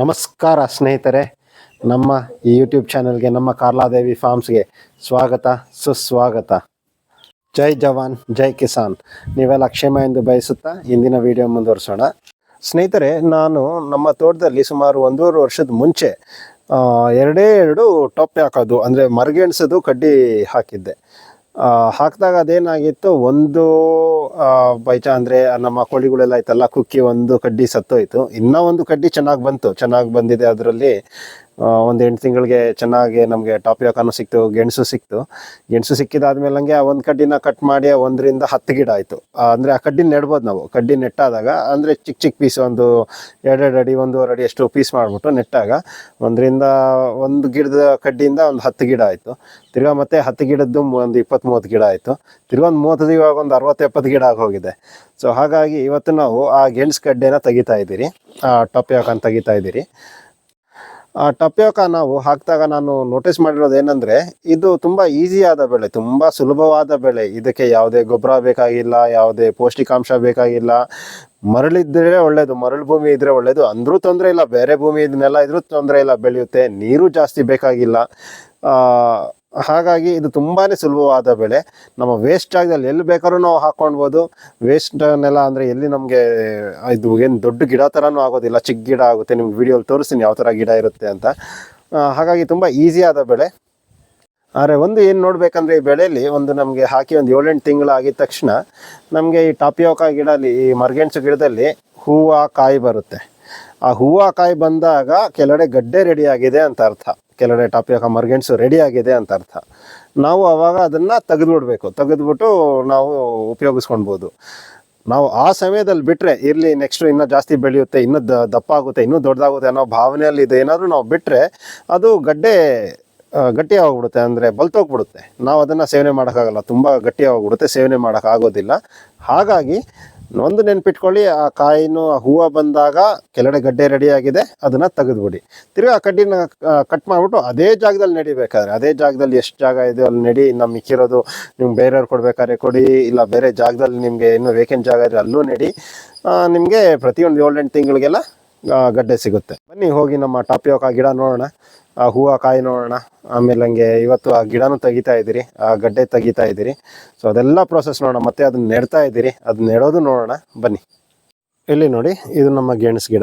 ನಮಸ್ಕಾರ ಸ್ನೇಹಿತರೆ, ನಮ್ಮ ಈ ಯೂಟ್ಯೂಬ್ ಚಾನಲ್ಗೆ ನಮ್ಮ ಕಾರ್ಲಾದೇವಿ ಫಾರ್ಮ್ಸ್ಗೆ ಸ್ವಾಗತ, ಸುಸ್ವಾಗತ. ಜೈ ಜವಾನ್, ಜೈ ಕಿಸಾನ್. ನೀವೆಲ್ಲ ಕ್ಷೇಮ ಎಂದು ಬಯಸುತ್ತಾ ಇಂದಿನ ವಿಡಿಯೋ ಮುಂದುವರಿಸೋಣ. ಸ್ನೇಹಿತರೆ, ನಾನು ನಮ್ಮ ತೋಟದಲ್ಲಿ ಸುಮಾರು ಒಂದೂವರೆ ವರ್ಷದ ಮುಂಚೆ ಎರಡೇ ಎರಡು ಟೊಪ್ಪೆ ಹಾಕೋದು ಅಂದರೆ ಮರಗೆಣಸದು ಕಡ್ಡಿ ಹಾಕಿದ್ದೆ. ಹಾಕಿದಾಗ ಅದೇನಾಗಿತ್ತು? ಒಂದು ಬೈಚ ಅಂದರೆ ನಮ್ಮ ಕೋಳಿಗಳೆಲ್ಲ ಆಯ್ತಲ್ಲ, ಕುಕ್ಕಿ ಒಂದು ಕಡ್ಡಿ ಸತ್ತೋಯ್ತು. ಇನ್ನೂ ಒಂದು ಕಡ್ಡಿ ಚೆನ್ನಾಗಿ ಬಂತು. ಚೆನ್ನಾಗಿ ಬಂದಿದೆ ಅದರಲ್ಲಿ. ಒಂದು ಎಂಟು ತಿಂಗಳಿಗೆ ಚೆನ್ನಾಗಿ ನಮಗೆ ಟಾಪಿಯೋಕಾನು ಸಿಕ್ತು, ಗೆಣಸು ಸಿಕ್ತು. ಗೆಣಸು ಸಿಕ್ಕಿದಾದ್ಮೇಲೆ ಆ ಒಂದು ಕಡ್ಡಿನ ಕಟ್ ಮಾಡಿ ಒಂದರಿಂದ ಹತ್ತು ಗಿಡ ಆಯಿತು. ಅಂದರೆ ಆ ಕಡ್ಡಿ ನೆಡ್ಬೋದು ನಾವು. ಕಡ್ಡಿ ನೆಟ್ಟಾದಾಗ, ಅಂದರೆ ಚಿಕ್ಕ ಚಿಕ್ಕ ಪೀಸ್ ಒಂದು ಎರಡೆರಡು ಅಡಿ, ಒಂದೂವರೆ ಅಡಿ ಎಷ್ಟು ಪೀಸ್ ಮಾಡಿಬಿಟ್ಟು ನೆಟ್ಟಾಗ ಒಂದರಿಂದ ಒಂದು ಗಿಡದ ಕಡ್ಡಿಯಿಂದ ಒಂದು ಹತ್ತು ಗಿಡ ಆಯಿತು. ತಿರ್ಗಾ ಮತ್ತೆ ಹತ್ತು ಗಿಡದ್ದು ಒಂದು ಇಪ್ಪತ್ತ್ ಮೂವತ್ತು ಗಿಡ ಆಯಿತು. ತಿರ್ಗಾ ಒಂದು ಮೂವತ್ತು ಇವಾಗ ಒಂದು ಅರವತ್ತು ಎಪ್ಪತ್ತು ಗಿಡ ಆಗೋಗಿದೆ. ಸೊ ಹಾಗಾಗಿ ಇವತ್ತು ನಾವು ಆ ಗೆಣಸು ಕಡ್ಡೆನ ತೆಗಿತಾ ಇದ್ದೀರಿ. ಆ ಟೊಪ್ಪಿಯಾಕನ್ ತೆಗಿತಾ ಇದ್ದೀರಿ. ಟಪ್ಯೋಕ ನಾವು ಹಾಕಿದಾಗ ನಾನು ನೋಟಿಸ್ ಮಾಡಿರೋದು ಏನಂದರೆ ಇದು ತುಂಬ ಈಸಿಯಾದ ಬೆಳೆ ತುಂಬ ಸುಲಭವಾದ ಬೆಳೆ. ಇದಕ್ಕೆ ಯಾವುದೇ ಗೊಬ್ಬರ ಬೇಕಾಗಿಲ್ಲ ಯಾವುದೇ ಪೌಷ್ಟಿಕಾಂಶ ಬೇಕಾಗಿಲ್ಲ. ಮರಳಿದ್ರೆ ಒಳ್ಳೇದು ಮರಳು ಭೂಮಿ ಇದ್ರೆ ಒಳ್ಳೇದು. ಅಂದ್ರೂ ತೊಂದರೆ ಇಲ್ಲ ಬೇರೆ ಭೂಮಿ ಇದನ್ನೆಲ್ಲ ಇದ್ರೂ ತೊಂದರೆ ಇಲ್ಲ ಬೆಳೆಯುತ್ತೆ. ನೀರು ಜಾಸ್ತಿ ಬೇಕಾಗಿಲ್ಲ. ಆ, ಹಾಗಾಗಿ ಇದು ತುಂಬಾ ಸುಲಭವಾದ ಬೆಳೆ. ನಮ್ಮ ವೇಸ್ಟ್ ಜಾಗದಲ್ಲಿ ಎಲ್ಲಿ ಬೇಕಾದ್ರೂ ನಾವು ಹಾಕ್ಕೊಳ್ಬೋದು. ವೇಸ್ಟ್ನೆಲ್ಲ ಅಂದರೆ ಎಲ್ಲಿ ನಮಗೆ, ಇದು ಏನು ದೊಡ್ಡ ಗಿಡ ಥರನೂ ಆಗೋದಿಲ್ಲ. ಚಿಕ್ಕ ಗಿಡ ಆಗುತ್ತೆ. ನಿಮ್ಗೆ ವಿಡಿಯೋಲಿ ತೋರಿಸ್ತೀನಿ ಯಾವ ಥರ ಗಿಡ ಇರುತ್ತೆ ಅಂತ. ಹಾಗಾಗಿ ತುಂಬ ಈಸಿಯಾದ ಬೆಳೆ. ಆದರೆ ಒಂದು ಏನು ನೋಡಬೇಕಂದ್ರೆ ಈ ಬೆಳೆಯಲ್ಲಿ ಒಂದು ನಮಗೆ ಹಾಕಿ ಒಂದು ಏಳೆಂಟು ತಿಂಗಳು ಆಗಿದ ತಕ್ಷಣ ನಮಗೆ ಈ ಟಾಪಿಯೋಕ ಗಿಡದಲ್ಲಿ ಈ ಮರ್ಗೆಣಸು ಗಿಡದಲ್ಲಿ ಹೂವು, ಕಾಯಿ ಬರುತ್ತೆ. ಆ ಹೂವು, ಕಾಯಿ ಬಂದಾಗ ಕೆಲವೆಡೆ ಗಡ್ಡೆ ರೆಡಿಯಾಗಿದೆ ಅಂತ ಅರ್ಥ. ಕೆಲವೆಡೆ ಟಾಪಿಯೋಕ ಮರ್ಗೆಂಟ್ಸು ರೆಡಿ ಆಗಿದೆ ಅಂತ ಅರ್ಥ. ನಾವು ಅವಾಗ ಅದನ್ನು ತೆಗೆದುಬಿಡ್ಬೇಕು. ತೆಗೆದುಬಿಟ್ಟು ನಾವು ಉಪಯೋಗಿಸ್ಕೊಳ್ಬೋದು. ನಾವು ಆ ಸಮಯದಲ್ಲಿ ಬಿಟ್ಟರೆ ಇರಲಿ ನೆಕ್ಸ್ಟ್ ಇನ್ನೂ ಜಾಸ್ತಿ ಬೆಳೆಯುತ್ತೆ, ಇನ್ನೂ ದಪ್ಪ ಆಗುತ್ತೆ ಇನ್ನೂ ದೊಡ್ಡದಾಗುತ್ತೆ ಅನ್ನೋ ಭಾವನೆಯಲ್ಲಿ ಇದೆ ಏನಾದರೂ ನಾವು ಬಿಟ್ಟರೆ ಅದು ಗಡ್ಡೆ ಗಟ್ಟಿಯಾಗ್ಬಿಡುತ್ತೆ. ಅಂದರೆ ಬಲ್ತೋಗ್ಬಿಡುತ್ತೆ. ನಾವು ಅದನ್ನು ಸೇವನೆ ಮಾಡೋಕ್ಕಾಗಲ್ಲ. ತುಂಬ ಗಟ್ಟಿಯಾಗ್ಬಿಡುತ್ತೆ. ಸೇವನೆ ಮಾಡೋಕ್ಕಾಗೋದಿಲ್ಲ ಹಾಗಾಗಿ ಒಂದು ನೆನ್ಪಿಟ್ಕೊಳ್ಳಿ, ಆ ಕಾಯಿನು, ಆ ಹೂವು ಬಂದಾಗ ಕೆಳಗಡೆ ಗಡ್ಡೆ ರೆಡಿ ಆಗಿದೆ ಅದನ್ನು ತೆಗೆದುಬಿಡಿ. ತಿರ್ಗಿ ಆ ಕಡ್ಡಿನ ಕಟ್ ಮಾಡಿಬಿಟ್ಟು ಅದೇ ಜಾಗದಲ್ಲಿ ನಡಿಬೇಕಾದ್ರೆ, ಅದೇ ಜಾಗದಲ್ಲಿ ಎಷ್ಟು ಜಾಗ ಇದೆ ಅಲ್ಲಿ ನಡಿ ನಮ್ಮ ಮಿಕ್ಕಿರೋದು ನಿಮ್ಗೆ ಬೇರೆಯವ್ರು ಕೊಡ್ಬೇಕಾದ್ರೆ ಕೊಡಿ, ಇಲ್ಲ ಬೇರೆ ಜಾಗದಲ್ಲಿ ನಿಮಗೆ ಇನ್ನೂ ವೇಕೆಂಟ್ ಜಾಗ ಇದ್ರೆ ಅಲ್ಲೂ ನಡಿ. ನಿಮಗೆ ಪ್ರತಿಯೊಂದು ಏಳೆಂಟು ತಿಂಗಳಿಗೆಲ್ಲ ಗಡ್ಡೆ ಸಿಗುತ್ತೆ. ಬನ್ನಿ, ಹೋಗಿ ನಮ್ಮ ಟಾಪಿಯೋಕ ಗಿಡ ನೋಡೋಣ. ಆ, ಹೂವು, ಕಾಯಿ ನೋಡೋಣ. ಆಮೇಲೆ ಹಂಗೆ ಇವತ್ತು ಆ ಗಿಡನೂ ತೆಗಿತಾ ಇದ್ದೀರಿ. ಆ, ಗಡ್ಡೆ ತೆಗಿತಾ ಇದ್ದೀರಿ. ಸೊ ಅದೆಲ್ಲ ಪ್ರೋಸೆಸ್ ನೋಡೋಣ. ಮತ್ತೆ ಅದನ್ನ ನೆಡ್ತಾ ಇದ್ದೀರಿ. ಅದನ್ನ ನೆಡೋದು ನೋಡೋಣ. ಬನ್ನಿ. ಇಲ್ಲಿ ನೋಡಿ, ಇದು ನಮ್ಮ ಗೆಣಸು ಗಿಡ.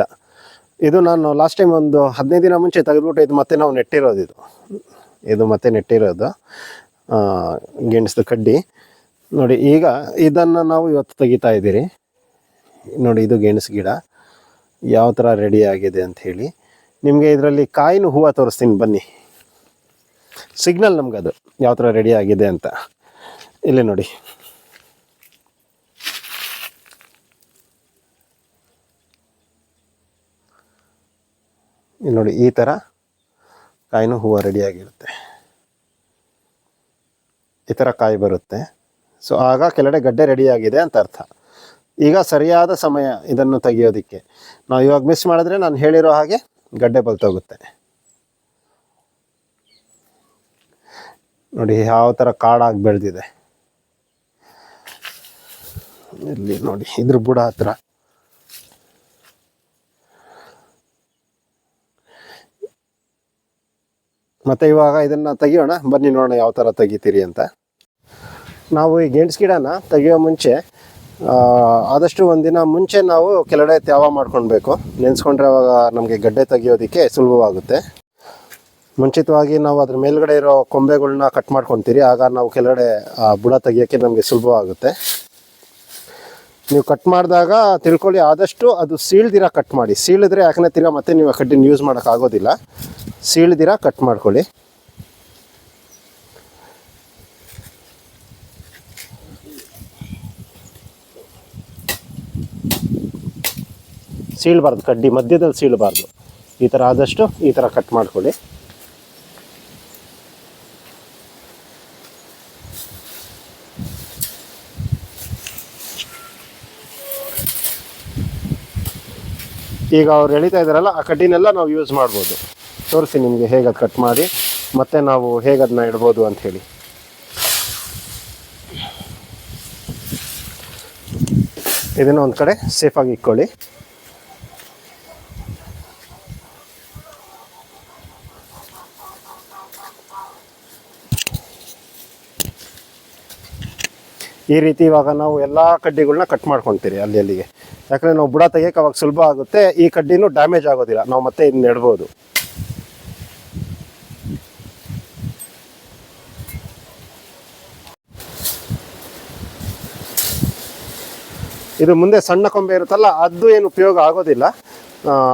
ಇದು ನಾನು ಲಾಸ್ಟ್ ಟೈಮ್ ಒಂದು ಹದಿನೈದು ದಿನ ಮುಂಚೆ ತೆಗೆದ್ಬಿಟ್ಟು ಇದು ಮತ್ತೆ ನಾವು ನೆಟ್ಟಿರೋದು ಇದು. ಇದು ಮತ್ತೆ ನೆಟ್ಟಿರೋದು ಗೆಣಸು ಕಡ್ಡಿ. ನೋಡಿ, ಈಗ ಇದನ್ನು ನಾವು ಇವತ್ತು ತೆಗಿತಾ ಇದ್ದೀರಿ. ನೋಡಿ, ಇದು ಗೆಣಸು ಗಿಡ. ಯಾವ ಥರ ರೆಡಿ ಆಗಿದೆ ಅಂತ ಹೇಳಿ ನಿಮಗೆ ಇದರಲ್ಲಿ ಕಾಯಿನ ಹೂವು ತೋರಿಸ್ತೀನಿ, ಬನ್ನಿ. ಸಿಗ್ನಲ್ ನಮಗದು ಯಾವ ಥರ ರೆಡಿ ಆಗಿದೆ ಅಂತ. ಇಲ್ಲಿ ನೋಡಿ. ಇಲ್ಲಿ ನೋಡಿ, ಈ ಥರ ಕಾಯಿನೂ ಹೂವು ರೆಡಿಯಾಗಿರುತ್ತೆ ಈ ಥರ ಕಾಯಿ ಬರುತ್ತೆ. ಸೊ ಆಗ ಕೆಲಡೆ ಗಡ್ಡೆ ರೆಡಿಯಾಗಿದೆ ಅಂತ ಅರ್ಥ. ಈಗ ಸರಿಯಾದ ಸಮಯ ಇದನ್ನು ತೆಗೆಯೋದಕ್ಕೆ. ನಾವು ಇವಾಗ ಮಿಸ್ ಮಾಡಿದ್ರೆ ನಾನು ಹೇಳಿರೋ ಹಾಗೆ ಗಡ್ಡೆ ಬಲ್ತೋಗುತ್ತೆ ನೋಡಿ ಯಾವ ಥರ ಕಾಡಾಗಿ ಬೆಳೆದಿದೆ. ಇಲ್ಲಿ ನೋಡಿ, ಇದ್ರ ಬುಡ ಹತ್ರ. ಮತ್ತೆ ಇವಾಗ ಇದನ್ನ ತೆಗಿಯೋಣ. ಬನ್ನಿ ನೋಡೋಣ ಯಾವ ಥರ ತೆಗಿತೀರಿ ಅಂತ. ನಾವು ಈ ಗೆಣಸು ಗಿಡನ ತೆಗಿಯೋ ಮುಂಚೆ ಆದಷ್ಟು ಒಂದಿನ ಮುಂಚೆ ನಾವು ಕೆಲಡೆ ತ್ಯಾವ ಮಾಡ್ಕೊಳ್ಬೇಕು. ನೆನೆಸ್ಕೊಂಡ್ರೆ ಅವಾಗ ನಮಗೆ ಗಡ್ಡೆ ತೆಗಿಯೋದಕ್ಕೆ ಸುಲಭವಾಗುತ್ತೆ. ಮುಂಚಿತವಾಗಿ ನಾವು ಅದ್ರ ಮೇಲ್ಗಡೆ ಇರೋ ಕೊಂಬೆಗಳನ್ನ ಕಟ್ ಮಾಡ್ಕೊತೀರಿ, ಆಗ ನಾವು ಕೆಲಗಡೆ ಬುಡ ತೆಗಿಯೋಕ್ಕೆ ನಮಗೆ ಸುಲಭವಾಗುತ್ತೆ. ನೀವು ಕಟ್ ಮಾಡಿದಾಗ ತಿಳ್ಕೊಳ್ಳಿ, ಆದಷ್ಟು ಅದು ಸೀಳ್ದಿರ ಕಟ್ ಮಾಡಿ. ಸೀಳಿದ್ರೆ ಯಾಕಂದ್ರೆ ತಿರ್ಗಾ ಮತ್ತೆ ನೀವು ಕಡ್ಡಿನ ಯೂಸ್ ಮಾಡೋಕ್ಕಾಗೋದಿಲ್ಲ. ಸೀಳ್ದಿರ ಕಟ್ ಮಾಡ್ಕೊಳ್ಳಿ. ಸೀಳಬಾರ್ದು, ಕಡ್ಡಿ ಮಧ್ಯದಲ್ಲಿ ಸೀಳಬಾರ್ದು. ಈ ಥರ ಆದಷ್ಟು ಈ ಥರ ಕಟ್ ಮಾಡ್ಕೊಳ್ಳಿ. ಈಗ ಅವ್ರು ಎಳಿತಾ ಇದ್ದಾರಲ್ಲ, ಆ ಕಡ್ಡಿನೆಲ್ಲ ನಾವು ಯೂಸ್ ಮಾಡ್ಬೋದು. ತೋರಿಸಿ ನಿಮಗೆ ಹೇಗೆ ಅದು ಕಟ್ ಮಾಡಿ, ಮತ್ತೆ ನಾವು ಹೇಗೆ ಅದನ್ನ ಇಡ್ಬೋದು ಅಂತ ಹೇಳಿ. ಇದನ್ನು ಒಂದು ಕಡೆ ಸೇಫಾಗಿ ಇಟ್ಕೊಳ್ಳಿ. ಈ ರೀತಿ ಇವಾಗ ನಾವು ಎಲ್ಲ ಕಡ್ಡಿಗಳನ್ನ ಕಟ್ ಮಾಡ್ಕೊತೀರಿ ಅಲ್ಲಿ ಅಲ್ಲಿಗೆ. ಯಾಕಂದರೆ ನಾವು ಬುಡ ತೆಗಿಯೋಕೆ ಅವಾಗ ಸುಲಭ ಆಗುತ್ತೆ, ಈ ಕಡ್ಡಿನೂ ಡ್ಯಾಮೇಜ್ ಆಗೋದಿಲ್ಲ. ನಾವು ಮತ್ತೆ ಇದನ್ನ ನೆಡ್ಬೋದು. ಇದು ಮುಂದೆ ಸಣ್ಣ ಕೊಂಬೆ ಇರುತ್ತಲ್ಲ, ಅದು ಏನು ಉಪಯೋಗ ಆಗೋದಿಲ್ಲ.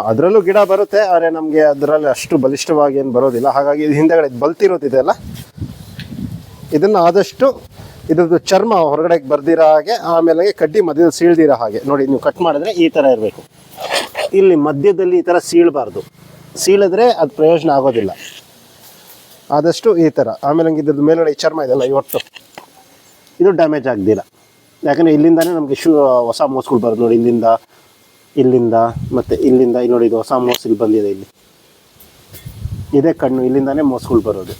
ಅದರಲ್ಲೂ ಗಿಡ ಬರುತ್ತೆ, ಆದರೆ ನಮಗೆ ಅದರಲ್ಲಿ ಅಷ್ಟು ಬಲಿಷ್ಠವಾಗಿ ಏನು ಬರೋದಿಲ್ಲ. ಹಾಗಾಗಿ ಇದು ಹಿಂದೆಗಡೆ ಬಲ್ತಿರೋದಿದೆಯಲ್ಲ ಇದನ್ನು ಆದಷ್ಟು ಇದ್ರದ್ದು ಚರ್ಮ ಹೊರಗಡೆ ಬರ್ದಿರೋ ಹಾಗೆ, ಆಮೇಲೆ ಕಡ್ಡಿ ಮಧ್ಯದಲ್ಲಿ ಸೀಳ್ದಿರೋ ಹಾಗೆ. ನೋಡಿ, ನೀವು ಕಟ್ ಮಾಡಿದ್ರೆ ಈ ಥರ ಇರಬೇಕು. ಇಲ್ಲಿ ಮಧ್ಯದಲ್ಲಿ ಈ ಥರ ಸೀಳಬಾರ್ದು. ಸೀಳಿದ್ರೆ ಅದು ಪ್ರಯೋಜನ ಆಗೋದಿಲ್ಲ. ಆದಷ್ಟು ಈ ಥರ ಆಮೇಲೆ ಹಂಗೆ ಇದ್ರದ್ದು ಮೇಲ್ಗಡೆ ಈ ಚರ್ಮ ಇದೆಲ್ಲ ಇವತ್ತು. ಇದು ಡ್ಯಾಮೇಜ್ ಆಗದಿಲ್ಲ. ಯಾಕಂದರೆ ಇಲ್ಲಿಂದಾನೇ ನಮಗೆ ಶೂ, ಹೊಸ ಮೋಸ್ಗಳು ಬರೋದು ನೋಡಿ, ಇಲ್ಲಿಂದ ಇಲ್ಲಿಂದ, ಮತ್ತು ಇಲ್ಲಿಂದ, ಇಲ್ಲಿ ನೋಡಿ ಇದು ಹೊಸ ಮೋಸ್ ಇಲ್ಲಿ ಬಂದಿದೆ ಇಲ್ಲಿ. ಇದೇ ಕಣ್ಣು, ಇಲ್ಲಿಂದಾನೇ ಮೋಸ್ಗಳು ಬರೋದು.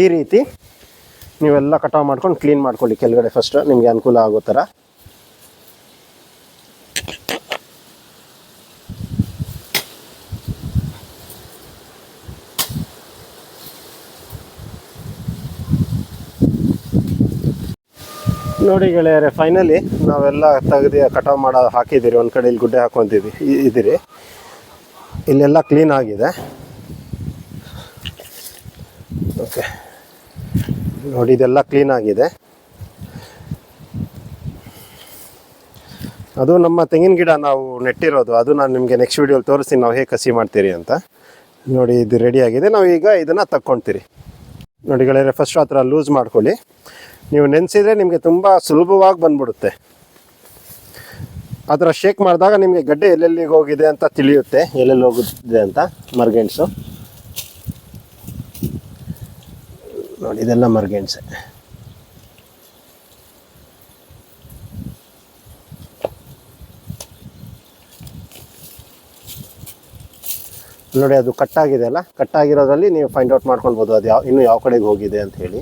ಈ ರೀತಿ ನೀವೆಲ್ಲ ಕಟಾವು ಮಾಡ್ಕೊಂಡು ಕ್ಲೀನ್ ಮಾಡ್ಕೊಳ್ಳಿ ಕೆಳಗಡೆ ಫಸ್ಟ್ ನಿಮಗೆ ಅನುಕೂಲ ಆಗೋ ಥರ ನೋಡಿ ಗೆಳೆಯರೆ ಫೈನಲಿ ನಾವೆಲ್ಲ ತೆಗೆದು ಕಟಾವು ಮಾಡೋ ಹಾಕಿದ್ದೀರಿ, ಒಂದು ಕಡೆ ಇಲ್ಲಿ ಗುಡ್ಡೆ ಹಾಕೊತಿದ್ವಿ ಇದ್ದೀರಿ. ಇಲ್ಲೆಲ್ಲ ಕ್ಲೀನ್ ಆಗಿದೆ. ಓಕೆ ನೋಡಿ, ಇದೆಲ್ಲ ಕ್ಲೀನ್ ಆಗಿದೆ. ಅದು ನಮ್ಮ ತೆಂಗಿನ ಗಿಡ ನಾವು ನೆಟ್ಟಿರೋದು. ಅದು ನಾನು ನಿಮಗೆ ನೆಕ್ಸ್ಟ್ ವೀಡಿಯೋಲಿ ತೋರಿಸ್ತೀನಿ ನಾವು ಹೇಗೆ ಕಸಿ ಮಾಡ್ತೀರಿ ಅಂತ. ನೋಡಿ, ಇದು ರೆಡಿ ಆಗಿದೆ. ನಾವು ಈಗ ಇದನ್ನು ತಕ್ಕೊಳ್ತೀರಿ ನೋಡಿ ಗೆಳೆಯರೆ ಫಸ್ಟ್ ಆ ಥರ ಲೂಸ್ ಮಾಡ್ಕೊಳ್ಳಿ. ನೀವು ನೆನೆಸಿದರೆ ನಿಮಗೆ ತುಂಬ ಸುಲಭವಾಗಿ ಬಂದ್ಬಿಡುತ್ತೆ. ಆ ಶೇಕ್ ಮಾಡಿದಾಗ ನಿಮಗೆ ಗಡ್ಡೆ ಎಲ್ಲೆಲ್ಲಿಗೆ ಹೋಗಿದೆ ಅಂತ ತಿಳಿಯುತ್ತೆ. ಎಲ್ಲೆಲ್ಲಿ ಹೋಗುತ್ತಿದೆ ಅಂತ ಮರ್ಗೆಣ್ಸು ನೋಡಿ, ಇದೆಲ್ಲ ಮರ್ಗೆಣ್ಸೆ. ನೋಡಿ, ಅದು ಕಟ್ಟಾಗಿದೆ ಅಲ್ಲ? ಕಟ್ಟಾಗಿರೋದ್ರಲ್ಲಿ ನೀವು ಫೈಂಡ್ ಔಟ್ ಮಾಡ್ಕೊಳ್ಬೋದು ಅದು ಯಾವ, ಇನ್ನೂ ಯಾವ ಕಡೆಗೆ ಹೋಗಿದೆ ಅಂತ ಹೇಳಿ.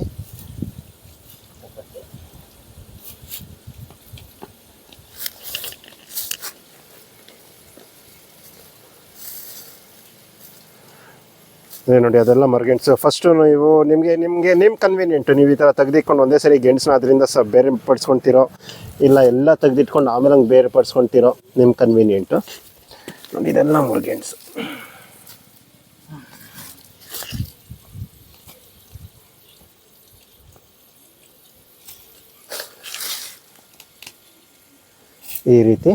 ಇದೆ ನೋಡಿ, ಅದೆಲ್ಲ ಮರ್ಗೆಂಟ್ಸ್ ಫಸ್ಟು ನೀವು ನಿಮಗೆ ನಿಮಗೆ ನಿಮ್ಮ ಕನ್ವೀನಿಯೆಂಟು ನೀವು ಈ ಥರ ತೆಗೆದಿಟ್ಕೊಂಡು ಒಂದೇ ಸರಿ ಗೆಣಸನ್ನ ಅದರಿಂದ ಸಹ ಬೇರೆ ಪಡಿಸ್ಕೊಳ್ತಿರೋ ಇಲ್ಲ ಎಲ್ಲ ತೆಗೆದಿಟ್ಕೊಂಡು ಆಮೇಲೆ ಹಂಗೆ ಬೇರೆ ಪಡಿಸ್ಕೊಳ್ತಿರೋ ನಿಮ್ಮ ಕನ್ವೀನಿಯೆಂಟು ನೋಡಿ, ಇದೆಲ್ಲ ಮುರ್ಗೆಣ್ಸು ಈ ರೀತಿ.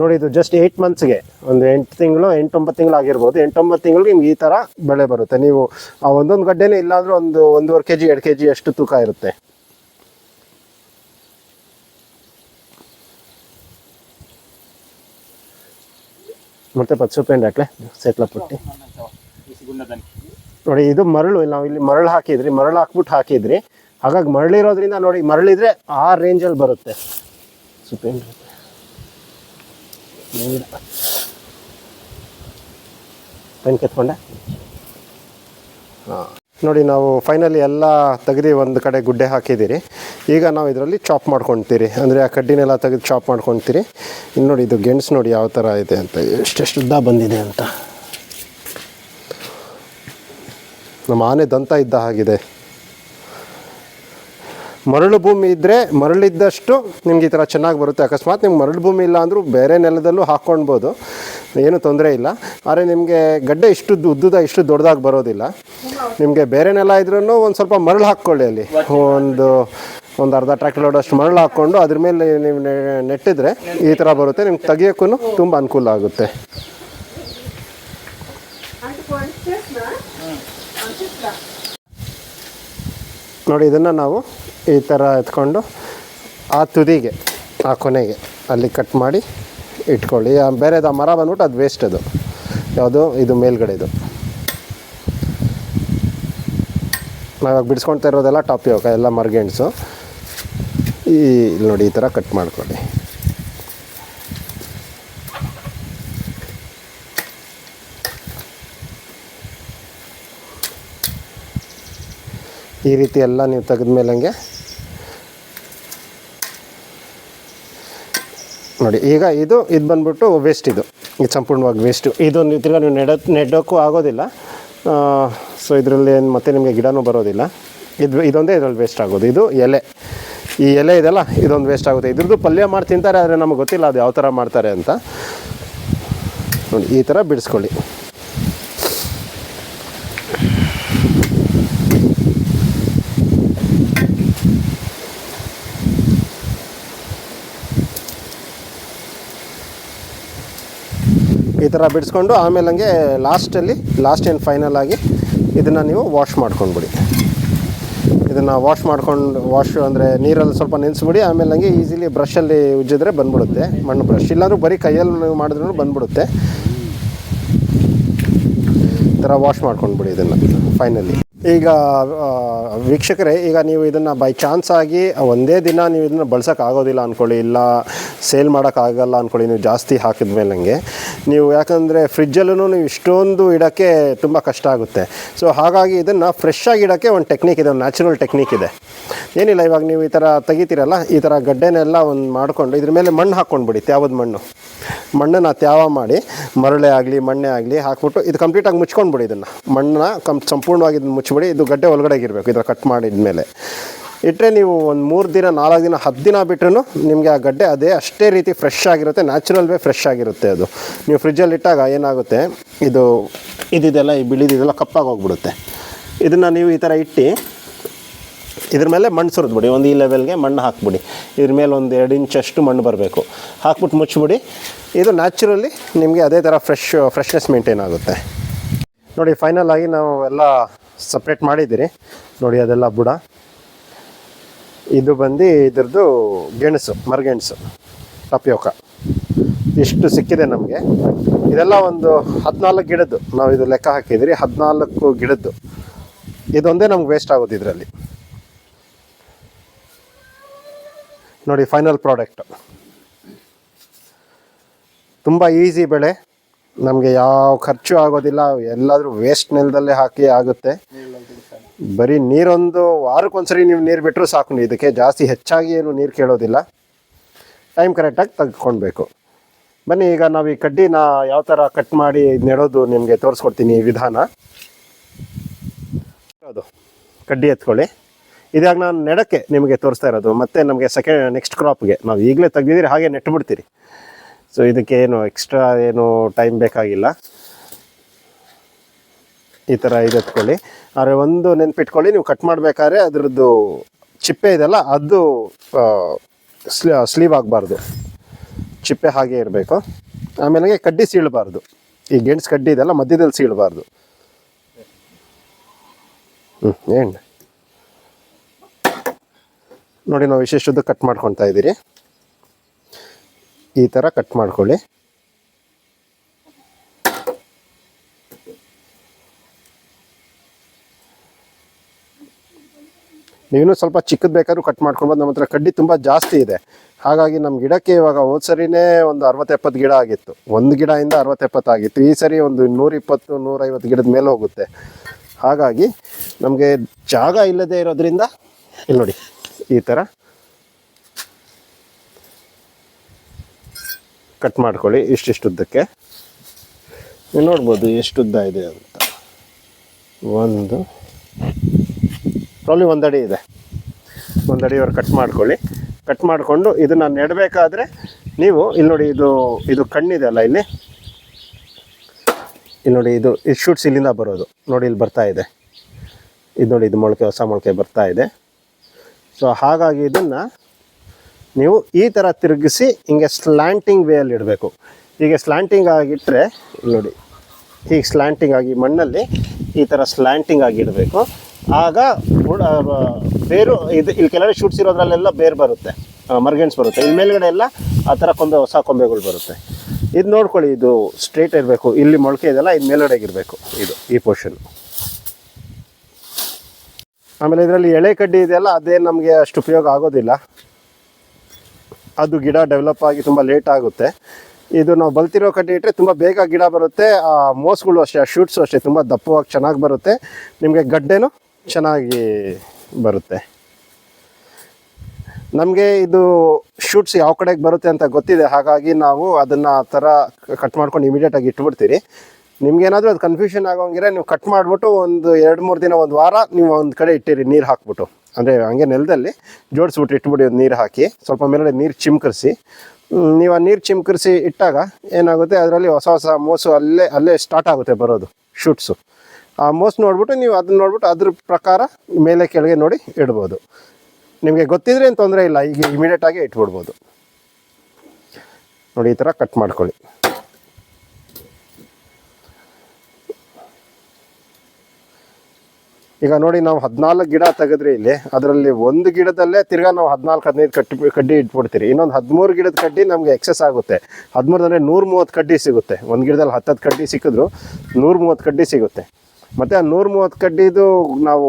ನೋಡಿ, ಇದು ಜಸ್ಟ್ ಏಯ್ಟ್ ಮಂತ್ಸ್ಗೆ ಒಂದು ಎಂಟು ತಿಂಗಳು, ಎಂಟೊಂಬತ್ತು ತಿಂಗಳು ಆಗಿರ್ಬೋದು. ಎಂಟೊಂಬತ್ತು ತಿಂಗಳಿಗೆ ನಿಮ್ಗೆ ಈ ಥರ ಬೆಳೆ ಬರುತ್ತೆ. ನೀವು ಆ ಒಂದೊಂದು ಗಡ್ಡೆನೇ ಇಲ್ಲಾಂದ್ರೆ ಒಂದು ಒಂದೂವರೆ ಕೆ ಜಿ ಎರಡು ಕೆ ಜಿ ಅಷ್ಟು ತೂಕ ಇರುತ್ತೆ. ಮತ್ತೆ ಪಚ್ಚುಪೇಂಡ್ ಹಾಕ್ಲೆ? ಸೆಟ್ಲ ಪುಟ್ಟಿ. ನೋಡಿ, ಇದು ಮರಳು. ನಾವು ಇಲ್ಲಿ ಮರಳು ಹಾಕಿದ್ರಿ. ಮರಳು ಹಾಕ್ಬಿಟ್ಟು ಹಾಕಿದ್ರಿ. ಹಾಗಾಗಿ ಮರಳಿರೋದ್ರಿಂದ ನೋಡಿ, ಮರಳಿದ್ರೆ ಆ ರೇಂಜಲ್ಲಿ ಬರುತ್ತೆ. ಸುಪೇಂಡ್ ಪೆನ್ ಕೆತ್ಕೊಂಡೆ. ಹಾಂ. ನೋಡಿ, ನಾವು ಫೈನಲಿ ಎಲ್ಲ ತೆಗೆದು ಒಂದು ಕಡೆ ಗುಡ್ಡೆ ಹಾಕಿದ್ದೀರಿ. ಈಗ ನಾವು ಇದರಲ್ಲಿ ಚಾಪ್ ಮಾಡ್ಕೊತೀರಿ. ಅಂದರೆ ಆ ಕಡ್ಡಿನೆಲ್ಲ ತೆಗೆದು ಚಾಪ್ ಮಾಡ್ಕೊತೀರಿ. ಇನ್ನು ನೋಡಿ, ಇದು ಗೆಣಸು ನೋಡಿ ಯಾವ ಥರ ಇದೆ ಅಂತ. ಎಷ್ಟೆಷ್ಟು ಉದ್ದ ಬಂದಿದೆ ಅಂತ. ನಮ್ಮ ಆನೆ ದಂತ ಇದ್ದ ಹಾಗಿದೆ. ಮರಳು ಭೂಮಿ ಇದ್ದರೆ ಮರಳಿದ್ದಷ್ಟು ನಿಮ್ಗೆ ಈ ಥರ ಚೆನ್ನಾಗಿ ಬರುತ್ತೆ. ಅಕಸ್ಮಾತ್ ನಿಮ್ಗೆ ಮರಳು ಭೂಮಿ ಇಲ್ಲ ಅಂದರೂ ಬೇರೆ ನೆಲದಲ್ಲೂ ಹಾಕ್ಕೊಳ್ಬೋದು ಏನು ತೊಂದರೆ ಇಲ್ಲ. ಆದರೆ ನಿಮಗೆ ಗಡ್ಡೆ ಇಷ್ಟು ಉದ್ದುದ ಇಷ್ಟು ದೊಡ್ಡದಾಗಿ ಬರೋದಿಲ್ಲ. ನಿಮಗೆ ಬೇರೆ ನೆಲ ಇದ್ರೂ ಒಂದು ಸ್ವಲ್ಪ ಮರಳು ಹಾಕ್ಕೊಳ್ಳಿ ಅಲ್ಲಿ. ಒಂದು ಒಂದು ಅರ್ಧ ಟ್ರ್ಯಾಕ್ಟರ್ ಲೋಡಷ್ಟು ಮರಳು ಹಾಕ್ಕೊಂಡು ಅದ್ರ ಮೇಲೆ ನೀವು ನೆಟ್ಟಿದ್ರೆ ಈ ಥರ ಬರುತ್ತೆ. ನಿಮ್ಗೆ ತೆಗಿಯೋಕ್ಕೂ ತುಂಬ ಅನುಕೂಲ ಆಗುತ್ತೆ. ನೋಡಿ, ಇದನ್ನು ನಾವು ಈ ಥರ ಎತ್ಕೊಂಡು ಆ ತುದಿಗೆ, ಆ ಕೊನೆಗೆ ಅಲ್ಲಿ ಕಟ್ ಮಾಡಿ ಇಟ್ಕೊಳ್ಳಿ. ಬೇರೆದು ಆ ಮರ ಬಂದ್ಬಿಟ್ಟು ಅದು ವೇಸ್ಟ್ ಅದು. ಯಾವುದು? ಇದು ಮೇಲ್ಗಡೆದು ನಾವಾಗ ಬಿಡಿಸ್ಕೊಳ್ತಾ ಇರೋದೆಲ್ಲ ಟಾಪ್ ಯೋಗ ಎಲ್ಲ ಮರ್ಗೆಣ್ಸು ಈ ಇಲ್ಲಿ ನೋಡಿ, ಈ ಥರ ಕಟ್ ಮಾಡ್ಕೊಳ್ಳಿ. ಈ ರೀತಿ ಎಲ್ಲ ನೀವು ತೆಗೆದ ಮೇಲೆ ಹಂಗೆ ನೋಡಿ, ಈಗ ಇದು ಇದು ಬಂದ್ಬಿಟ್ಟು ವೇಸ್ಟ್ ಇದು. ಇದು ಸಂಪೂರ್ಣವಾಗಿ ವೇಸ್ಟು ಇದು ನೀವು ತಿರ್ಗಾ ನೀವು ನೆಡ ನೆಡೋಕ್ಕೂ ಆಗೋದಿಲ್ಲ. ಸೊ ಇದರಲ್ಲಿ ಏನು ಮತ್ತೆ ನಿಮಗೆ ಗಿಡನೂ ಬರೋದಿಲ್ಲ. ಇದು, ಇದೊಂದೇ ಇದರಲ್ಲಿ ವೇಸ್ಟ್ ಆಗೋದು. ಇದು ಎಲೆ. ಈ ಎಲೆ ಇದೆಲ್ಲ ಇದೊಂದು ವೇಸ್ಟ್ ಆಗುತ್ತೆ. ಇದ್ರದ್ದು ಪಲ್ಯ ಮಾಡಿ ತಿಂತಾರೆ, ಆದರೆ ನಮಗೆ ಗೊತ್ತಿಲ್ಲ ಅದು ಯಾವ ಥರ ಮಾಡ್ತಾರೆ ಅಂತ. ನೋಡಿ, ಈ ಥರ ಬಿಡಿಸ್ಕೊಳ್ಳಿ. ಥರ ಬಿಡಿಸ್ಕೊಂಡು ಆಮೇಲೆ ಹಂಗೆ ಲಾಸ್ಟಲ್ಲಿ ಲಾಸ್ಟ್ ಆ್ಯಂಡ್ ಫೈನಲ್ ಆಗಿ ಇದನ್ನು ನೀವು ವಾಶ್ ಮಾಡ್ಕೊಂಡ್ಬಿಡಿ. ಇದನ್ನು ವಾಶ್ ಮಾಡ್ಕೊಂಡು, ವಾಶ್ ಅಂದರೆ ನೀರಲ್ಲಿ ಸ್ವಲ್ಪ ನೆನೆಸ್ಬಿಡಿ ಆಮೇಲೆ ಹಂಗೆ ಈಸಿಲಿ ಬ್ರಷಲ್ಲಿ ಉಜ್ಜಿದ್ರೆ ಬಂದ್ಬಿಡುತ್ತೆ, ಮಣ್ಣು ಬ್ರಷ್. ಇಲ್ಲಾಂದ್ರೂ ಬರೀ ಕೈಯಲ್ಲಿ ನೀವು ಮಾಡಿದ್ರೂ ಬಂದ್ಬಿಡುತ್ತೆ. ಈ ಥರ ವಾಶ್ ಮಾಡ್ಕೊಂಡ್ಬಿಡಿ ಇದನ್ನು ಫೈನಲಿ ಈಗ ವೀಕ್ಷಕರೇ, ಈಗ ನೀವು ಇದನ್ನು ಬೈ ಚಾನ್ಸ್ ಆಗಿ ಒಂದೇ ದಿನ ನೀವು ಇದನ್ನು ಬಳಸೋಕೆ ಆಗೋದಿಲ್ಲ ಅಂದ್ಕೊಳ್ಳಿ ಇಲ್ಲ ಸೇಲ್ ಮಾಡೋಕ್ಕಾಗಲ್ಲ ಅಂದ್ಕೊಳ್ಳಿ ನೀವು ಜಾಸ್ತಿ ಹಾಕಿದ ಮೇಲೆ ನನಗೆ ನೀವು ಯಾಕಂದರೆ ಫ್ರಿಜ್ಜಲ್ಲೂ ನೀವು ಇಷ್ಟೊಂದು ಇಡೋಕ್ಕೆ ತುಂಬ ಕಷ್ಟ ಆಗುತ್ತೆ. ಸೊ ಹಾಗಾಗಿ ಇದನ್ನು ಫ್ರೆಶ್ ಆಗಿ ಇಡೋಕ್ಕೆ ಒಂದು ಟೆಕ್ನಿಕ್ ಇದೆ, ಒಂದು ನ್ಯಾಚುರಲ್ ಟೆಕ್ನಿಕ್ ಇದೆ. ಏನಿಲ್ಲ, ಇವಾಗ ನೀವು ಈ ಥರ ತೆಗಿತೀರಲ್ಲ, ಈ ಥರ ಗಡ್ಡೆನೆಲ್ಲ ಒಂದು ಮಾಡಿಕೊಂಡು, ಇದ್ರ ಮೇಲೆ ಮಣ್ಣು ಹಾಕ್ಕೊಂಡ್ಬಿಡಿ ತ್ಯಾವದ ಮಣ್ಣು? ಮಣ್ಣನ್ನು ತ್ಯಾವ ಮಾಡಿ, ಮರಳೆ ಆಗಲಿ, ಮಣ್ಣೆ ಆಗಲಿ ಹಾಕ್ಬಿಟ್ಟು, ಇದು ಕಂಪ್ಲೀಟಾಗಿ ಮುಚ್ಕೊಂಡ್ಬಿಡಿ ಇದನ್ನು. ಮಣ್ಣನ್ನ ಕಂ, ಸಂಪೂರ್ಣವಾಗಿ ಇದನ್ನ ಮುಚ್ಚಿಬಿಡಿ ಇದು ಗಡ್ಡೆ ಒಳಗಡೆಗೆ ಇರಬೇಕು ಇದರ ಕಟ್ ಮಾಡಿದ್ಮೇಲೆ. ಇಟ್ಟರೆ ನೀವು ಒಂದು ಮೂರು ದಿನ, ನಾಲ್ಕು ದಿನ, ಹತ್ತು ದಿನ ಬಿಟ್ರೂ ನಿಮಗೆ ಆ ಗಡ್ಡೆ ಅದೇ, ಅಷ್ಟೇ ರೀತಿ ಫ್ರೆಶ್ ಆಗಿರುತ್ತೆ ನ್ಯಾಚುರಲ್ ವೇ ಫ್ರೆಶ್ ಆಗಿರುತ್ತೆ ಅದು. ನೀವು ಫ್ರಿಜ್ಜಲ್ಲಿ ಇಟ್ಟಾಗ ಏನಾಗುತ್ತೆ, ಇದು ಇದಿದೆಲ್ಲ, ಈ ಬಿಳಿದಿದೆಲ್ಲ ಕಪ್ಪಾಗಿ ಹೋಗ್ಬಿಡುತ್ತೆ. ಇದನ್ನು ನೀವು ಈ ಥರ ಇಟ್ಟು, ಇದ್ರ ಮೇಲೆ ಮಣ್ಣು ಸುರಿದ್ಬಿಡಿ, ಒಂದು ಈ ಲೆವೆಲ್ಗೆ ಮಣ್ಣು ಹಾಕ್ಬಿಡಿ. ಇದ್ರ ಮೇಲೆ ಒಂದು ಎರಡು ಇಂಚಷ್ಟು ಮಣ್ಣು ಬರಬೇಕು. ಹಾಕ್ಬಿಟ್ಟು ಮುಚ್ಚಿಬಿಡಿ. ಇದು ನ್ಯಾಚುರಲಿ ನಿಮಗೆ ಅದೇ ಥರ ಫ್ರೆಶ್ ಫ್ರೆಶ್ನೆಸ್ ಮೇಂಟೈನ್ ಆಗುತ್ತೆ. ನೋಡಿ ಫೈನಲ್ ಆಗಿ ನಾವು ಎಲ್ಲ ಸಪ್ರೇಟ್ ಮಾಡಿದ್ದೀರಿ. ನೋಡಿ, ಅದೆಲ್ಲ ಬುಡ. ಇದು ಬಂದು ಇದ್ರದ್ದು ಗೆಣಸು ಮರಗೆಣಸು ಟಪಿಯೋಕ ಇಷ್ಟು ಸಿಕ್ಕಿದೆ ನಮಗೆ. ಇದೆಲ್ಲ ಒಂದು ಹದಿನಾಲ್ಕು ಗಿಡದ್ದು. ನಾವು ಇದು ಲೆಕ್ಕ ಹಾಕಿದ್ರಿ ಹದಿನಾಲ್ಕು ಗಿಡದ್ದು. ಇದೊಂದೇ ನಮ್ಗೆ ವೇಸ್ಟ್ ಆಗೋದು ಇದರಲ್ಲಿ. ನೋಡಿ ಫೈನಲ್ ಪ್ರಾಡಕ್ಟ್ ತುಂಬ ಈಸಿ ಬೆಳೆ. ನಮಗೆ ಯಾವ ಖರ್ಚು ಆಗೋದಿಲ್ಲ, ಎಲ್ಲಾದರೂ ವೇಸ್ಟ್ ನೆಲದಲ್ಲೇ ಹಾಕಿ ಆಗುತ್ತೆ. ಬರೀ ನೀರೊಂದು ವಾರಕ್ಕೊಂದ್ಸರಿ ನೀವು ನೀರು ಬಿಟ್ಟರು ಸಾಕು ಇದಕ್ಕೆ ಜಾಸ್ತಿ ಹೆಚ್ಚಾಗಿ ಏನು ನೀರು ಕೇಳೋದಿಲ್ಲ. ಟೈಮ್ ಕರೆಕ್ಟಾಗಿ ತೆಗೆದುಕೊಳ್ಬೇಕು. ಬನ್ನಿ, ಈಗ ನಾವು ಈ ಕಡ್ಡಿನ ಯಾವ ಥರ ಕಟ್ ಮಾಡಿ ನೆಡೋದು ನಿಮಗೆ ತೋರಿಸ್ಕೊಡ್ತೀನಿ ಈ ವಿಧಾನ. ಅದು, ಕಡ್ಡಿ ಎತ್ಕೊಳ್ಳಿ. ಇದಾಗ ನಾನು ನೆಡಕ್ಕೆ ನಿಮಗೆ ತೋರಿಸ್ತಾ ಇರೋದು, ಮತ್ತೆ ನಮಗೆ ಸೆಕೆಂಡ್ ನೆಕ್ಸ್ಟ್ ಕ್ರಾಪ್ಗೆ ನಾವು ಈಗಲೇ ತೆಗ್ದಿದ್ದೀರಿ, ಹಾಗೆ ನೆಟ್ಬಿಡ್ತೀರಿ ಸೊ ಇದಕ್ಕೆ ಏನು ಎಕ್ಸ್ಟ್ರಾ ಏನು ಟೈಮ್ ಬೇಕಾಗಿಲ್ಲ. ಈ ಥರ ಇದು ಆದರೆ ಒಂದು ನೆನ್ಪಿಟ್ಕೊಳ್ಳಿ, ನೀವು ಕಟ್ ಮಾಡಬೇಕಾದ್ರೆ ಅದರದ್ದು ಚಿಪ್ಪೆ ಇದೆಲ್ಲ ಅದು ಸ್ಲೀವ್ ಆಗಬಾರ್ದು. ಚಿಪ್ಪೆ ಹಾಗೆ ಇರಬೇಕು. ಆಮೇಲೆ ಕಡ್ಡಿ ಸೀಳಬಾರ್ದು. ಈ ಗೆಣಸು ಕಡ್ಡಿ ಇದೆಲ್ಲ ಮಧ್ಯದಲ್ಲಿ ಸೀಳಬಾರ್ದು. ಹ್ಞೂ ಏನು? ನೋಡಿ, ನಾವು ವಿಶೇಷದ್ದು ಕಟ್ ಮಾಡ್ಕೊತಾ ಇದ್ದೀರಿ. ಈ ಥರ ಕಟ್ ಮಾಡ್ಕೊಳ್ಳಿ. ನೀವು ಸ್ವಲ್ಪ ಚಿಕ್ಕದು ಬೇಕಾದ್ರೂ ಕಟ್ ಮಾಡ್ಕೊಬೋದು ನಮ್ಮ ಹತ್ರ ಕಡ್ಡಿ ತುಂಬ ಜಾಸ್ತಿ ಇದೆ. ಹಾಗಾಗಿ ನಮ್ಮ ಗಿಡಕ್ಕೆ ಇವಾಗ ಹೋದ ಸರಿನೇ ಒಂದು ಅರವತ್ತೆಪ್ಪತ್ತು ಗಿಡ ಆಗಿತ್ತು. ಒಂದು ಗಿಡದಿಂದ ಅರವತ್ತೆಪ್ಪತ್ತು ಆಗಿತ್ತು. ಈ ಸರಿ ಒಂದು ನೂರಿಪ್ಪತ್ತು ನೂರೈವತ್ತು ಗಿಡದ ಮೇಲೆ ಹೋಗುತ್ತೆ. ಹಾಗಾಗಿ ನಮಗೆ ಜಾಗ ಇಲ್ಲದೆ ಇರೋದ್ರಿಂದ, ಇಲ್ಲಿ ನೋಡಿ, ಈ ಥರ ಕಟ್ ಮಾಡ್ಕೊಳ್ಳಿ ಇಷ್ಟಿಷ್ಟುದ್ದಕ್ಕೆ ನೀವು ನೋಡ್ಬೋದು ಎಷ್ಟು ಉದ್ದ ಇದೆ ಅಂತ. ಒಂದು ಟ್ರಾಲಿ ಒಂದಡಿ ಇದೆ. ಒಂದು ಅಡಿಯವ್ರು ಕಟ್ ಮಾಡ್ಕೊಳ್ಳಿ. ಕಟ್ ಮಾಡಿಕೊಂಡು ಇದನ್ನು ನೆಡಬೇಕಾದ್ರೆ ನೀವು, ಇಲ್ಲಿ ನೋಡಿ ಇದು ಇದು ಕಣ್ಣಿದೆ ಅಲ್ಲ ಇಲ್ಲಿ. ಇಲ್ಲಿ ನೋಡಿ ಇದು ಇದು ಶೂಟ್ಸ್ ಇಲ್ಲಿಂದ ಬರೋದು. ನೋಡಿ ಇಲ್ಲಿ ಬರ್ತಾ ಇದೆ. ಇದು ನೋಡಿ ಇದು ಮೊಳಕೆ, ಹೊಸ ಮೊಳಕೆ ಬರ್ತಾ ಇದೆ. ಸೊ ಹಾಗಾಗಿ ಇದನ್ನು ನೀವು ಈ ಥರ ತಿರುಗಿಸಿ ಹಿಂಗೆ ಸ್ಲ್ಯಾಂಟಿಂಗ್ ವೇಯಲ್ಲಿ ಇಡಬೇಕು. ಹೀಗೆ ಸ್ಲ್ಯಾಂಟಿಂಗ್ ಆಗಿಟ್ಟರೆ ನೋಡಿ, ಹೀಗೆ ಸ್ಲ್ಯಾಂಟಿಂಗ್ ಆಗಿ ಮಣ್ಣಲ್ಲಿ ಈ ಥರ ಸ್ಲ್ಯಾಂಟಿಂಗ್ ಆಗಿ ಇಡಬೇಕು. ಆಗ ಬೇರು, ಇದು, ಇಲ್ಲಿ ಕೆಲವೇ ಶೂಟ್ಸ್ ಇರೋದ್ರಲ್ಲೆಲ್ಲ ಬೇರು ಬರುತ್ತೆ ಮರ್ಗೆನ್ಸ್ ಬರುತ್ತೆ. ಇಲ್ಲಿ ಮೇಲ್ಗಡೆ ಎಲ್ಲ ಆ ಥರ ಕೊಂಬೆ, ಹೊಸ ಕೊಂಬೆಗಳು ಬರುತ್ತೆ. ಇದು ನೋಡ್ಕೊಳ್ಳಿ, ಇದು ಸ್ಟ್ರೇಟ್ ಇರಬೇಕು. ಇಲ್ಲಿ ಮೊಳಕೆ ಇದೆಲ್ಲ ಇದು ಮೇಲ್ಗಡೆಗೆ ಇರಬೇಕು, ಇದು, ಈ ಪೋರ್ಷನ್ ಆಮೇಲೆ ಇದರಲ್ಲಿ ಎಳೆ ಕಡ್ಡಿ ಇದೆಯಲ್ಲ ಅದೇ ನಮಗೆ ಅಷ್ಟು ಉಪಯೋಗ ಆಗೋದಿಲ್ಲ. ಅದು ಗಿಡ ಡೆವಲಪ್ ಆಗಿ ತುಂಬ ಲೇಟ್ ಆಗುತ್ತೆ. ಇದು ನಾವು ಬಲ್ತಿರೋ ಕಡ್ಡಿ ಇಟ್ಟರೆ ತುಂಬ ಬೇಗ ಗಿಡ ಬರುತ್ತೆ. ಆ ಮೋಸ್ಗಳು ಅಷ್ಟೇ, ಆ ಶೂಟ್ಸು ಅಷ್ಟೇ ತುಂಬ ದಪ್ಪವಾಗಿ ಚೆನ್ನಾಗಿ ಬರುತ್ತೆ. ನಿಮಗೆ ಗಡ್ಡೆನೂ ಚೆನ್ನಾಗಿ ಬರುತ್ತೆ. ನಮಗೆ ಇದು ಶೂಟ್ಸ್ ಯಾವ ಕಡೆಗೆ ಬರುತ್ತೆ ಅಂತ ಗೊತ್ತಿದೆ. ಹಾಗಾಗಿ ನಾವು ಅದನ್ನು ಆ ಥರ ಕಟ್ ಮಾಡ್ಕೊಂಡು ಇಮಿಡಿಯೇಟಾಗಿ ಇಟ್ಬಿಡ್ತೀರಿ. ನಿಮ್ಗೇನಾದರೂ ಅದು ಕನ್ಫ್ಯೂಷನ್ ಆಗೋಂಗಿದ್ರೆ ನೀವು ಕಟ್ ಮಾಡಿಬಿಟ್ಟು ಒಂದು ಎರಡು ಮೂರು ದಿನ, ಒಂದು ವಾರ ನೀವು ಒಂದು ಕಡೆ ಇಟ್ಟಿರಿ, ನೀರು ಹಾಕ್ಬಿಟ್ಟು. ಅಂದರೆ ಹಂಗೆ ನೆಲದಲ್ಲಿ ಜೋಡಿಸ್ಬಿಟ್ಟು ಇಟ್ಬಿಡಿ ನೀರು ಹಾಕಿ, ಸ್ವಲ್ಪ ಮೇಲೆ ನೀರು ಚಿಮ್ಕರಿಸಿ. ನೀವು ಆ ನೀರು ಚಿಮ್ಕರಿಸಿ ಇಟ್ಟಾಗ ಏನಾಗುತ್ತೆ, ಅದರಲ್ಲಿ ಹೊಸ ಹೊಸ ಮೋಸು ಅಲ್ಲೇ ಅಲ್ಲೇ ಸ್ಟಾರ್ಟ್ ಆಗುತ್ತೆ ಬರೋದು ಶೂಟ್ಸು ಆ ಮೋಸ್ ನೋಡ್ಬಿಟ್ಟು ನೀವು ಅದನ್ನ ನೋಡ್ಬಿಟ್ಟು ಅದ್ರ ಪ್ರಕಾರ ಮೇಲೆ ಕೆಳಗೆ ನೋಡಿ ಇಡ್ಬೋದು. ನಿಮಗೆ ಗೊತ್ತಿದ್ರೆ ಏನು ತೊಂದರೆ ಇಲ್ಲ ಈಗ ಇಮಿಡಿಯೇಟಾಗಿ ಇಟ್ಬಿಡ್ಬೋದು. ನೋಡಿ, ಈ ಥರ ಕಟ್ ಮಾಡ್ಕೊಳ್ಳಿ. ಈಗ ನೋಡಿ ನಾವು ಹದಿನಾಲ್ಕು ಗಿಡ ತೆಗೆದ್ರಿ ಇಲ್ಲಿ. ಅದರಲ್ಲಿ ಒಂದು ಗಿಡದಲ್ಲೇ ತಿರ್ಗಾ ನಾವು ಹದಿನಾಲ್ಕು, ಹದಿನೈದು ಕಟ್ಟಿ, ಕಡ್ಡಿ ಇಟ್ಬಿಡ್ತೀರಿ. ಇನ್ನೊಂದು ಹದಿಮೂರು ಗಿಡದ ಕಡ್ಡಿ ನಮಗೆ ಎಕ್ಸಸ್ ಆಗುತ್ತೆ. ಹದಿಮೂರು ಅಂದರೆ ನೂರ ಮೂವತ್ತು ಕಡ್ಡಿ ಸಿಗುತ್ತೆ. ಒಂದು ಗಿಡದಲ್ಲಿ ಹತ್ತತ್ತು ಕಡ್ಡಿ ಸಿಕ್ಕಿದ್ರು ನೂರು ಮೂವತ್ತು ಕಡ್ಡಿ ಸಿಗುತ್ತೆ. ಮತ್ತು ಆ ನೂರು ಮೂವತ್ತು ಕಡ್ಡಿದು ನಾವು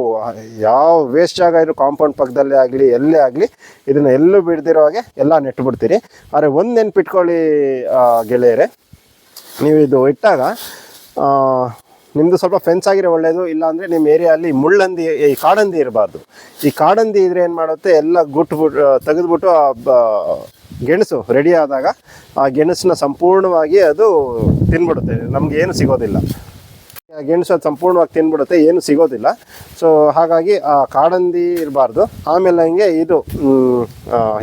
ಯಾವ ವೇಸ್ಟ್ ಜಾಗ ಇರೋ ಕಾಂಪೌಂಡ್ ಪಕ್ಕದಲ್ಲೇ ಆಗಲಿ, ಎಲ್ಲೇ ಆಗಲಿ, ಇದನ್ನು ಎಲ್ಲೂ ಬಿಡ್ದಿರೋ ಹಾಗೆ ಎಲ್ಲ ನೆಟ್ಬಿಡ್ತೀರಿ. ಆದರೆ ಒಂದು ನೆನ್ಪಿಟ್ಕೊಳ್ಳಿ ಗೆಳೆಯರೆ, ನೀವು ಇದು ಇಟ್ಟಾಗ ನಿಮ್ಮದು ಸ್ವಲ್ಪ ಫೆನ್ಸ್ ಆಗಿರೋ ಒಳ್ಳೆಯದು ಇಲ್ಲಾಂದರೆ ನಿಮ್ಮ ಏರಿಯಲ್ಲಿ ಮುಳ್ಳಂದಿ, ಈ ಕಾಡಂದಿ ಇರಬಾರ್ದು. ಈ ಕಾಡಂದಿ ಇದ್ರೆ ಏನು ಮಾಡುತ್ತೆ, ಎಲ್ಲ ಗುಟ್ಬಿಟ್ಟು ತೆಗೆದುಬಿಟ್ಟು ಆ ಗೆಣಸು ರೆಡಿ ಆದಾಗ ಆ ಗೆಣಸನ್ನ ಸಂಪೂರ್ಣವಾಗಿ ಅದು ತಿನ್ಬಿಡುತ್ತೆ. ನಮ್ಗೆ ಏನು ಸಿಗೋದಿಲ್ಲ. ಆ ಗೆಣಸು ಅದು ಸಂಪೂರ್ಣವಾಗಿ ತಿನ್ಬಿಡುತ್ತೆ, ಏನು ಸಿಗೋದಿಲ್ಲ. ಸೊ ಹಾಗಾಗಿ ಆ ಕಾಡಂದಿ ಇರಬಾರ್ದು. ಆಮೇಲೆ ಹಂಗೆ ಇದು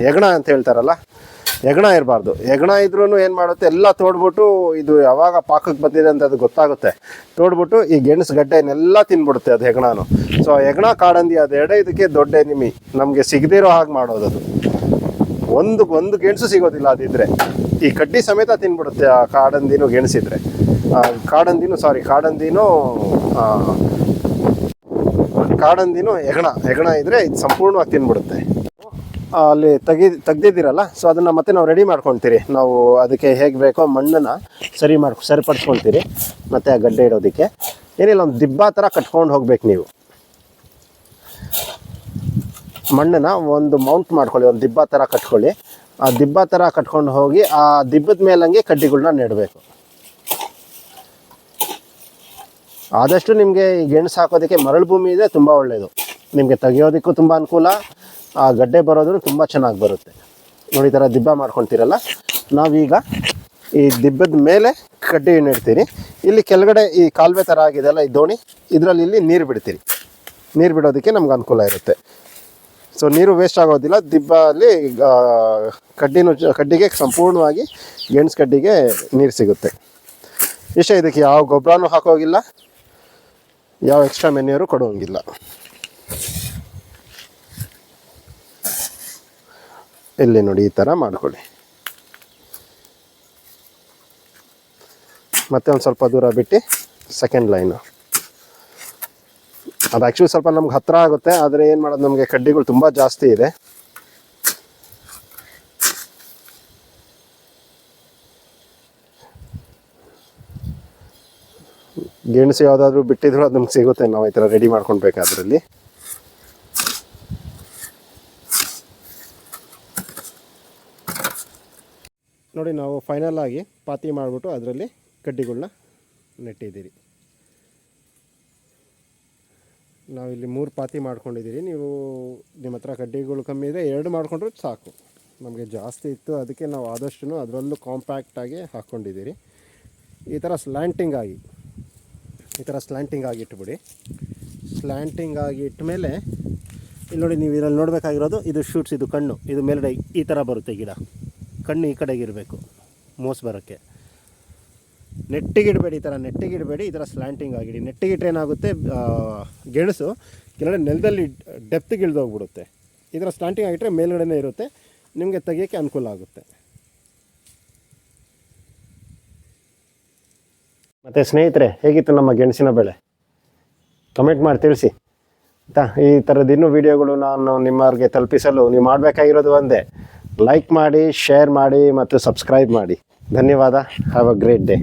ಹೆಗಣ ಅಂತ ಹೇಳ್ತಾರಲ್ಲ ಹೆಗಣ ಇರಬಾರ್ದು. ಹೆಗಣ ಇದ್ರೂ ಏನು ಮಾಡುತ್ತೆ? ಎಲ್ಲ ತೋಡ್ಬಿಟ್ಟು ಇದು ಯಾವಾಗ ಪಾಕಕ್ಕೆ ಬಂದಿದೆ ಅಂತ ಅದು ಗೊತ್ತಾಗುತ್ತೆ. ತೋಡ್ಬಿಟ್ಟು ಈ ಗೆಣಸು ಗಡ್ಡೆನೆಲ್ಲ ತಿನ್ಬಿಡುತ್ತೆ ಅದು ಹೆಗಣನು. ಸೊ ಹೆಗಣ ಕಾಡಂದಿ ಅದು ಎರಡೇ ಇದಕ್ಕೆ ದೊಡ್ಡ ಎನಿಮಿ. ನಮಗೆ ಸಿಗದಿರೋ ಹಾಗೆ ಮಾಡೋದು ಅದು. ಒಂದು ಒಂದು ಗೆಣಸು ಸಿಗೋದಿಲ್ಲ ಅದಿದ್ರೆ. ಈ ಕಡ್ಡಿ ಸಮೇತ ತಿನ್ಬಿಡುತ್ತೆ ಆ ಕಾಡಂದಿನೂ ಗೆಣಸಿದ್ರೆ. ಕಾಡಂದಿನೂ ಸಾರಿ ಕಾಡಂದಿನೂ ಕಾಡಂದಿನೂ ಹೆಗಣ. ಹೆಗಣ ಇದ್ರೆ ಇದು ಸಂಪೂರ್ಣವಾಗಿ ತಿನ್ಬಿಡುತ್ತೆ. ಅಲ್ಲಿ ತೆಗಿ, ತೆಗ್ದಿದ್ದೀರಲ್ಲ? ಸೊ ಅದನ್ನು ಮತ್ತೆ ನಾವು ರೆಡಿ ಮಾಡ್ಕೊತೀರಿ. ನಾವು ಅದಕ್ಕೆ ಹೇಗೆ ಬೇಕೋ ಮಣ್ಣನ್ನು ಸರಿ ಮಾಡಿ ಸರಿಪಡಿಸ್ಕೊಳ್ತೀರಿ ಮತ್ತು ಆ ಗಡ್ಡೆ ಇಡೋದಕ್ಕೆ. ಏನಿಲ್ಲ, ಒಂದು ದಿಬ್ಬ ಥರ ಕಟ್ಕೊಂಡು ಹೋಗ್ಬೇಕು ನೀವು. ಮಣ್ಣನ್ನು ಒಂದು ಮೌಂಟ್ ಮಾಡ್ಕೊಳ್ಳಿ, ಒಂದು ದಿಬ್ಬ ಥರ ಕಟ್ಕೊಳ್ಳಿ. ಆ ದಿಬ್ಬ ಥರ ಕಟ್ಕೊಂಡು ಹೋಗಿ, ಆ ದಿಬ್ಬದ ಮೇಲಂಗೆ ಕಡ್ಡಿಗಳನ್ನ ನೆಡಬೇಕು. ಆದಷ್ಟು ನಿಮಗೆ ಈ ಗೆಣಸು ಹಾಕೋದಕ್ಕೆ ಮರಳು ಭೂಮಿ ಇದೆ, ತುಂಬ ಒಳ್ಳೆಯದು ನಿಮಗೆ ತೆಗೆಯೋದಕ್ಕೂ ತುಂಬ ಅನುಕೂಲ. ಆ ಗಡ್ಡೆ ಬರೋದ್ರೂ ತುಂಬ ಚೆನ್ನಾಗಿ ಬರುತ್ತೆ. ನೋಡಿ ಈ ಥರ ದಿಬ್ಬ ಮಾಡ್ಕೊಳ್ತೀರಲ್ಲ? ನಾವೀಗ ಈ ದಿಬ್ಬದ ಮೇಲೆ ಕಡ್ಡಿ ಇಡ್ತೀರಿ ಇಲ್ಲಿ ಕೆಳಗಡೆ ಈ ಕಾಲುವೆ ಥರ ಆಗಿದೆಯಲ್ಲ, ಈ ದೋಣಿ, ಇದರಲ್ಲಿ ಇಲ್ಲಿ ನೀರು ಬಿಡ್ತೀರಿ ನೀರು ಬಿಡೋದಕ್ಕೆ ನಮ್ಗೆ ಅನುಕೂಲ ಇರುತ್ತೆ. ಸೊ ನೀರು ವೇಸ್ಟ್ ಆಗೋದಿಲ್ಲ. ದಿಬ್ಬಲ್ಲಿ ಕಡ್ಡಿನೂ ಕಡ್ಡಿಗೆ ಸಂಪೂರ್ಣವಾಗಿ ಗೆಣಸು ಕಡ್ಡಿಗೆ ನೀರು ಸಿಗುತ್ತೆ. ಇಷ್ಟೇ ಇದಕ್ಕೆ ಯಾವ ಗೊಬ್ಬರನೂ ಹಾಕೋಗಿಲ್ಲ. ಯಾವ ಎಕ್ಸ್ಟ್ರಾ ಮೆನ್ಯೂರು ಕೊಡೋಂಗಿಲ್ಲ ಇಲ್ಲಿ ನೋಡಿ ಈ ಥರ ಮಾಡ್ಕೊಳ್ಳಿ. ಮತ್ತೆ ಒಂದು ಸ್ವಲ್ಪ ದೂರ ಬಿಟ್ಟು ಸೆಕೆಂಡ್ ಲೈನು ಅದು ಆ್ಯಕ್ಚುಲಿ ಸ್ವಲ್ಪ ನಮ್ಗೆ ಹತ್ತಿರ ಆಗುತ್ತೆ, ಆದರೆ ಏನು ಮಾಡೋದು, ನಮಗೆ ಕಡ್ಡಿಗಳು ತುಂಬ ಜಾಸ್ತಿ ಇದೆ. ಗೆಣಸು ಯಾವುದಾದ್ರೂ ಬಿಟ್ಟಿದ್ರು ಅದು ನಮ್ಗೆ ಸಿಗುತ್ತೆ, ನಾವು ಈ ಥರ ರೆಡಿ ಮಾಡ್ಕೊಳ್ಬೇಕಾದ್ರಲ್ಲಿ ನೋಡಿ ನಾವು ಫೈನಲ್ ಆಗಿ ಪಾತಿ ಮಾಡಿಬಿಟ್ಟು ಅದರಲ್ಲಿ ಕಡ್ಡಿಗಳನ್ನ ನೆಟ್ಟಿದ್ದೀರಿ. ನಾವಿಲ್ಲಿ ಮೂರು ಪಾತಿ ಮಾಡ್ಕೊಂಡಿದ್ದೀರಿ. ನೀವು ನಿಮ್ಮ ಹತ್ರ ಕಡ್ಡಿಗಳು ಕಮ್ಮಿ ಇದೆ ಎರಡು ಮಾಡಿಕೊಂಡ್ರೆ ಸಾಕು. ನಮಗೆ ಜಾಸ್ತಿ ಇತ್ತು, ಅದಕ್ಕೆ ನಾವು ಆದಷ್ಟು ಅದರಲ್ಲೂ ಕಾಂಪ್ಯಾಕ್ಟಾಗಿ ಹಾಕ್ಕೊಂಡಿದ್ದೀರಿ ಈ ಥರ ಸ್ಲ್ಯಾಂಟಿಂಗ್ ಆಗಿ, ಈ ಥರ ಸ್ಲ್ಯಾಂಟಿಂಗ್ ಆಗಿ ಇಟ್ಬಿಡಿ. ಸ್ಲ್ಯಾಂಟಿಂಗ್ ಆಗಿ ಇಟ್ಮೇಲೆ, ಇಲ್ಲಿ ನೋಡಿ ನೀವು ಇದರಲ್ಲಿ ನೋಡಬೇಕಾಗಿರೋದು, ಇದು ಶೂಟ್ಸ್ ಇದು ಕಣ್ಣು. ಇದು ಮೇಲ್ಗಡೆ ಈ ಥರ ಬರುತ್ತೆ ಗಿಡ. ಕಣ್ಣು ಈ ಕಡೆಗೆ ಇರಬೇಕು. ಮೋಸ್ ಬರೋಕ್ಕೆ. ನೆಟ್ಟಿಗೆ ಇಡಬೇಡಿ ಈ ಥರ ನೆಟ್ಟಿಗೆ ಇಡಬೇಡಿ ಈ ಥರ ಸ್ಲ್ಯಾಂಟಿಂಗ್ ಆಗಿಡಿ. ನೆಟ್ಟಿಗೆ ಇಟ್ಟರೆ ಏನಾಗುತ್ತೆ ಗೆಣಸು. ಕೆಳಗಡೆ ನೆಲದಲ್ಲಿ ಡೆಪ್ತಿಗೆ ಇಳಿದೋಗ್ಬಿಡುತ್ತೆ ಈ ಥರ ಸ್ಲ್ಯಾಂಟಿಂಗ್ ಆಗಿಟ್ಟರೆ ಮೇಲ್ಗಡೆನೇ ಇರುತ್ತೆ. ನಿಮಗೆ ತೆಗಿಯೋಕ್ಕೆ ಅನುಕೂಲ ಆಗುತ್ತೆ. ಮತ್ತು ಸ್ನೇಹಿತರೆ, ಹೇಗಿತ್ತು ನಮ್ಮ ಗೆಣಸಿನ ಬೆಳೆ? ಕಮೆಂಟ್ ಮಾಡಿ ತಿಳಿಸಿ. ಆಯಿತಾ? ಈ ಥರದ್ದು ಇನ್ನೂ ವೀಡಿಯೋಗಳು ನಾನು ನಿಮ್ಮವ್ರಿಗೆ ತಲುಪಿಸಲು ನೀವು ಮಾಡಬೇಕಾಗಿರೋದು ಒಂದೇ. ಲೈಕ್ ಮಾಡಿ ಶೇರ್ ಮಾಡಿ ಮತ್ತು ಸಬ್ಸ್ಕ್ರೈಬ್ ಮಾಡಿ. ಧನ್ಯವಾದ. Have a great day